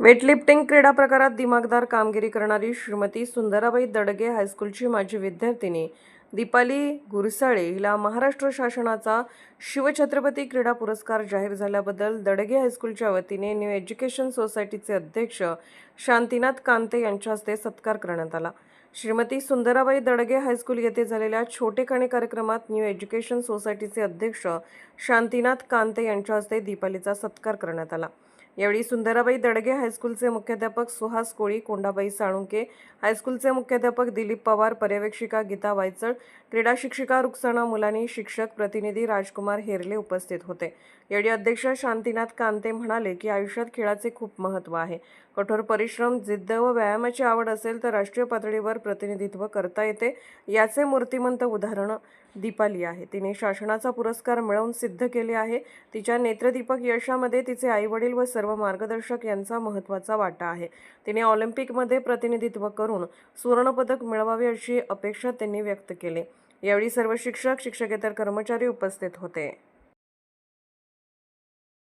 Weightlifting क्रीडा प्रकारात दिमागदार कामगिरी करणारी श्रीमती सुंदराबाई दडगे हायस्कूलची माजी विद्यार्थिनी. दीपाली गुरसाळे हिला महाराष्ट्र शासनाचा शिवछत्रपती क्रीडा पुरस्कार जाहीर झाल्याबद्दल दडगे हायस्कूलच्या वतीने न्यू एज्युकेशन सोसायटीचे अध्यक्ष शांतीनाथ कांते यांच्या हस्ते सत्कार करण्यात आला. श्रीमती सुंदराबाई दडगे हायस्कूल येथे झालेल्या छोटे खाणे कार्यक्रमात न्यू एज्युकेशन सोसायटीचे अध्यक्ष शांतीनाथ कांते यांच्या हस्ते दीपालीचा सत्कार करण्यात आला. यावेळी सुंदराबाई दडगे हायस्कूलचे मुख्याध्यापक सुहास कोळी कोंडाबाई साळुंके हायस्कूलचे मुख्याध्यापक दिलीप पवार पर्यवेक्षिका गीता वायचळ क्रीडा शिक्षिका रुक्साना मुलानी शिक्षक प्रतिनिधी राजकुमार हेरले उपस्थित होते. यावेळी अध्यक्ष शांतीनाथ कांते म्हणाले की आयुष्यात खेळाचे खूप महत्त्व आहे. कठोर परिश्रम जिद्द व व्यायामाची आवड असेल तर राष्ट्रीय पातळीवर प्रतिनिधित्व करता येते याचे मूर्तिमंत उदाहरण दीपाली आहे. तिने शासनाचा पुरस्कार मिळवून सिद्ध केले आहे. तिच्या नेत्रदीपक यशामध्ये तिचे आईवडील व सर्व मार्गदर्शक यांचा महत्त्वाचा वाटा आहे. तिने ऑलिम्पिकमध्ये प्रतिनिधित्व करून सुवर्णपदक मिळवावे अशी अपेक्षा त्यांनी व्यक्त केली. यावेळी सर्व शिक्षक शिक्षकेतर कर्मचारी उपस्थित होते.